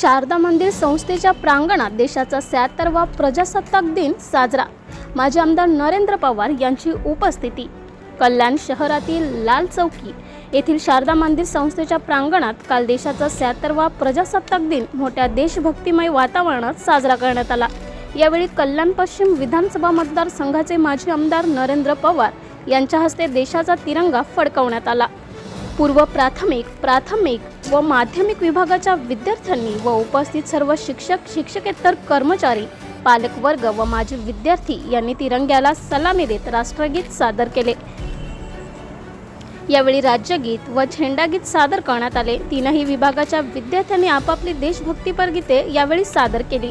शारदा मंदिर संस्थेच्या प्रांगणात देशाचा शहात्तरवा प्रजासत्ताक दिन साजरा. माजी आमदार नरेंद्र पवार यांची उपस्थिती. कल्याण शहरातील लाल चौकी येथील शारदा मंदिर संस्थेच्या प्रांगणात काल देशाचा शहात्तरवा प्रजासत्ताक दिन मोठ्या देशभक्तिमय वातावरणात साजरा करण्यात आला. यावेळी कल्याण पश्चिम विधानसभा मतदारसंघाचे माजी आमदार नरेंद्र पवार यांच्या हस्ते देशाचा तिरंगा फडकवण्यात आला. पूर्व प्राथमिक प्राथमिक व माध्यमिक विभागाच्या विद्यार्थ्यांनी व उपस्थित सर्व शिक्षक शिक्षकेतर कर्मचारी पालकवर्ग व माजी विद्यार्थी यांनी तिरंग्याला सलामी देत राष्ट्रगीत सादर केले. यावेळी राज्यगीत व झेंडागीत सादर करण्यात आले. तीनही विभागाच्या विद्यार्थ्यांनी आपापली देशभक्तीपर गीते यावेळी सादर केली.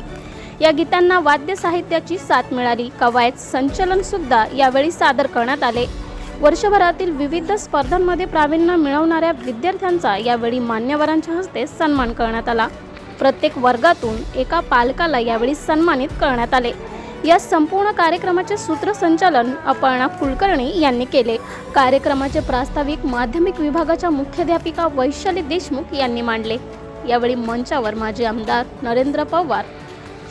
या गीतांना वाद्य साहित्याची साथ मिळाली. कवायत संचलन सुद्धा यावेळी सादर करण्यात आले. वर्षभरातील विविध स्पर्धांमध्ये प्रावीण्य मिळवणाऱ्या विद्यार्थ्यांचा यावेळी मान्यवरांच्या हस्ते सन्मान करण्यात आला. प्रत्येक वर्गातून एका पालकाला यावेळी सन्मानित करण्यात आले. या संपूर्ण कार्यक्रमाचे सूत्रसंचालन अपर्णा कुलकर्णी यांनी केले. कार्यक्रमाचे प्रास्ताविक माध्यमिक विभागाच्या मुख्याध्यापिका वैशाली देशमुख यांनी मांडले. यावेळी मंचावर माजी आमदार नरेंद्र पवार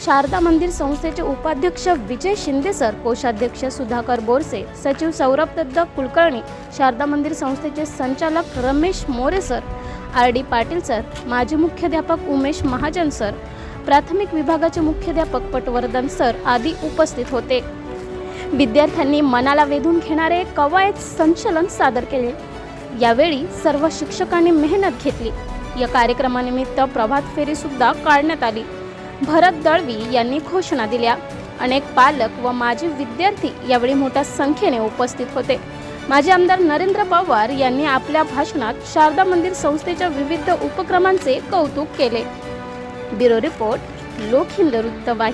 शारदा मंदिर संस्थेचे उपाध्यक्ष विजय शिंदे सर कोषाध्यक्ष सुधाकर बोरसे सचिव सौरभ दत्त कुलकर्णी शारदा मंदिर संस्थेचे संचालक Ramesh More sir R D Patil sir माजी मुख्याध्यापक उमेश महाजन सर प्राथमिक विभागाचे मुख्याध्यापक पटवर्धन सर आदी उपस्थित होते. विद्यार्थ्यांनी मनाला वेधून घेणारे कवायत संचलन सादर केले. यावेळी सर्व शिक्षकांनी मेहनत घेतली. या कार्यक्रमानिमित्त प्रभात फेरी सुद्धा काढण्यात आली. भरत दळवी यांनी घोषणा दिल्या. अनेक पालक व माजी विद्यार्थी यावेळी मोठ्या संख्येने उपस्थित होते. माजी आमदार नरेंद्र पवार यांनी आपल्या भाषणात शारदा मंदिर संस्थेच्या विविध उपक्रमांचे कौतुक केले. ब्युरो रिपोर्ट लोकहिंद वृत्तवाहिनी.